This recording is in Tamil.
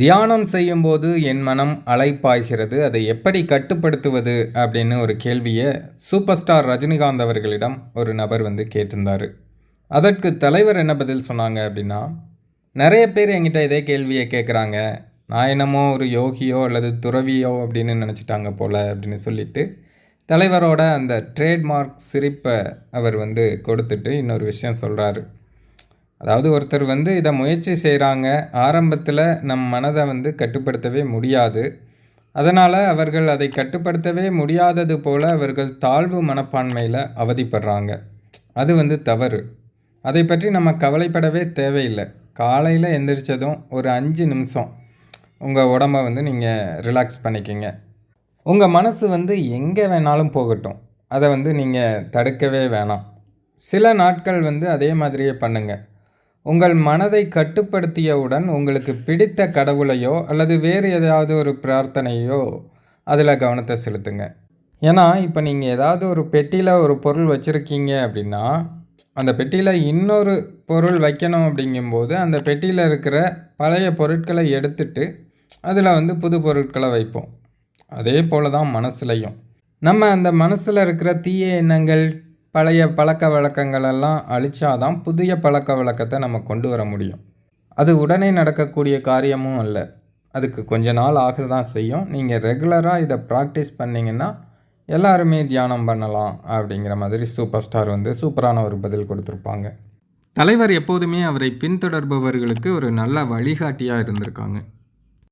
தியானம் செய்யும்போது என் மனம் அலைப்பாய்கிறது. அதை எப்படி கட்டுப்படுத்துவது அப்படின்னு ஒரு கேள்வியை சூப்பர் ஸ்டார் ரஜினிகாந்த் அவர்களிடம் ஒரு நபர் வந்து கேட்டிருந்தார். அதற்கு தலைவர் என்ன பதில் சொன்னாங்க அப்படின்னா நிறைய பேர் என்கிட்ட இதே கேள்வியை கேட்குறாங்க. நான் என்னமோ ஒரு யோகியோ அல்லது துறவியோ அப்படின்னு நினச்சிட்டாங்க போல் அப்படின்னு சொல்லிட்டு தலைவரோட அந்த ட்ரேட்மார்க் சிரிப்பை அவர் வந்து கொடுத்துட்டு இன்னொரு விஷயம் சொல்கிறாரு அதாவது ஒருத்தர் வந்து இதை முயற்சி செய்கிறாங்க ஆரம்பத்தில் நம் மனதை வந்து கட்டுப்படுத்தவே முடியாது. அதனால் அவர்கள் அதை கட்டுப்படுத்தவே முடியாதது போல் அவர்கள் தாழ்வு மனப்பான்மையில் அவதிப்படுறாங்க. அது வந்து தவறு. அதை பற்றி நம்ம கவலைப்படவே தேவையில்லை. காலையில் எந்திரிச்சதும் ஒரு அஞ்சு நிமிஷம் உங்கள் உடம்ப வந்து நீங்கள் ரிலாக்ஸ் பண்ணிக்கிங்க. உங்கள் மனசு வந்து எங்கே வேணாலும் போகட்டும். அதை வந்து நீங்கள் தடுக்கவே வேணாம். சில நாட்கள் வந்து அதே மாதிரியே பண்ணுங்கள் உங்கள் மனதை கட்டுப்படுத்தியவுடன் உங்களுக்கு பிடித்த கடவுளையோ அல்லது வேறு ஏதாவது ஒரு பிரார்த்தனையோ அதில் கவனத்தை செலுத்துங்க. ஏன்னா இப்போ நீங்கள் ஏதாவது ஒரு பெட்டியில் ஒரு பொருள் வச்சுருக்கீங்க அப்படின்னா அந்த பெட்டியில் இன்னொரு பொருள் வைக்கணும் அப்படிங்கும்போது அந்த பெட்டியில் இருக்கிற பழைய பொருட்களை எடுத்துட்டு அதில் வந்து புது பொருட்களை வைப்போம். அதே போல் தான் மனசுலையும். நம்ம அந்த மனசில் இருக்கிற தீய எண்ணங்கள் பழைய பழக்க வழக்கங்களெல்லாம் அழிச்சாதான் புதிய பழக்க வழக்கத்தை நம்ம கொண்டு வர முடியும். அது உடனே நடக்கக்கூடிய காரியமும் அல்ல. அதுக்கு கொஞ்ச நாள் ஆக தான் செய்யும். நீங்கள் ரெகுலராக இதை ப்ராக்டிஸ் பண்ணிங்கன்னா எல்லாருமே தியானம் பண்ணலாம் அப்படிங்கிற மாதிரி சூப்பர் ஸ்டார் வந்து சூப்பரான ஒரு பதில் கொடுத்துருப்பாங்க. தலைவர் எப்போதுமே அவரை பின்தொடர்பவர்களுக்கு ஒரு நல்ல வழிகாட்டியாக இருந்திருக்காங்க.